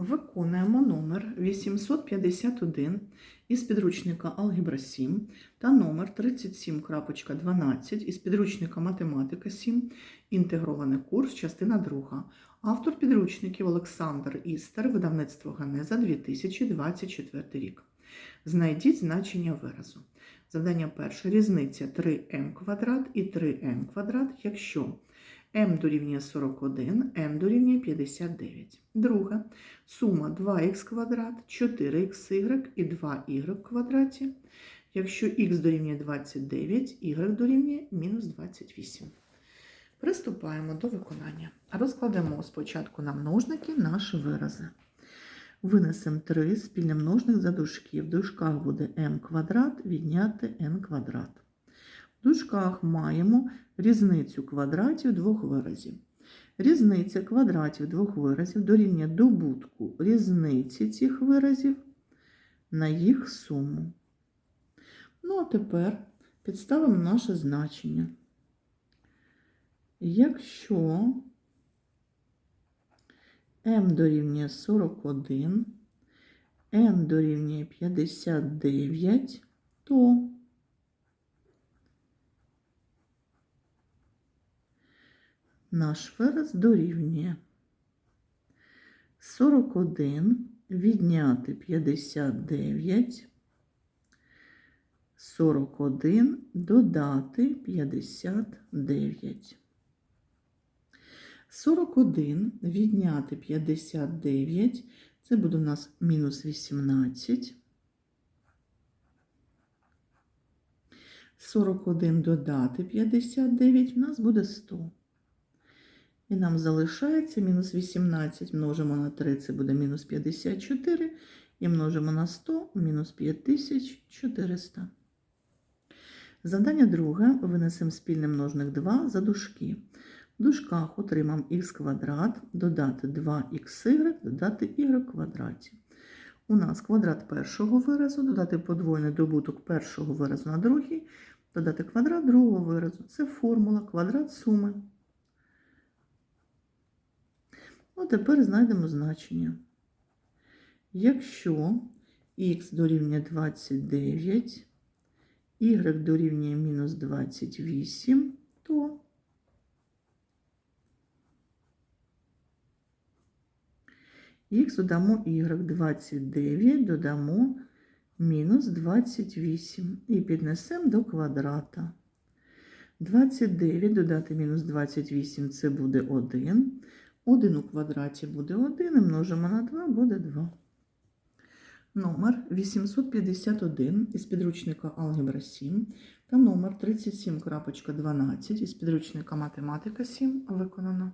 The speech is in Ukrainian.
Виконуємо номер 851 із підручника Алгебра 7 та номер 37.12 із підручника Математика 7, інтегрований курс, частина 2. Автор підручників Олександр Істер, видавництво Ганеза 2024 рік. Знайдіть значення виразу. Завдання перше. Різниця 3m квадрат і 3n квадрат, якщо m дорівнює 41, n дорівнює 59. Друге. Сума 2х квадрат, 4xy і 2y в квадраті, якщо х дорівнює 29, y дорівнює мінус 28. Приступаємо до виконання. Розкладемо спочатку на множники наші вирази. Винесемо 3 спільний множник за дужки. В дужках буде m квадрат відняти n квадрат. В дужках маємо різницю квадратів двох виразів. Різниця квадратів двох виразів дорівнює добутку різниці цих виразів на їх суму. Ну, а тепер підставимо наше значення. Якщо m дорівнює 41, n дорівнює 59, то наш вираз дорівнює 41 відняти 59, 41 додати 59. 41 відняти 59, це буде у нас мінус 18. 41 додати 59 у нас буде 100. І нам залишається мінус 18 множимо на 3, це буде мінус 54, і множимо на 100, мінус 5400. Завдання друге. Винесемо спільний множник 2 за дужки. В дужках отримаємо х квадрат, додати 2х, додати y квадраті. У нас квадрат першого виразу, додати подвоєний добуток першого виразу на другий, додати квадрат другого виразу. Це формула квадрат суми. Ну, тепер знайдемо значення. Якщо х дорівнює 29, y дорівнює мінус 28, то х додамо y 29, додамо мінус 28 і піднесемо до квадрата. 29 додати мінус 28 це буде 1. 1 у квадраті буде 1, і множимо на 2 буде 2. Номер 851 із підручника Алгебра 7 та номер 37.12 із підручника Математика 7 виконано.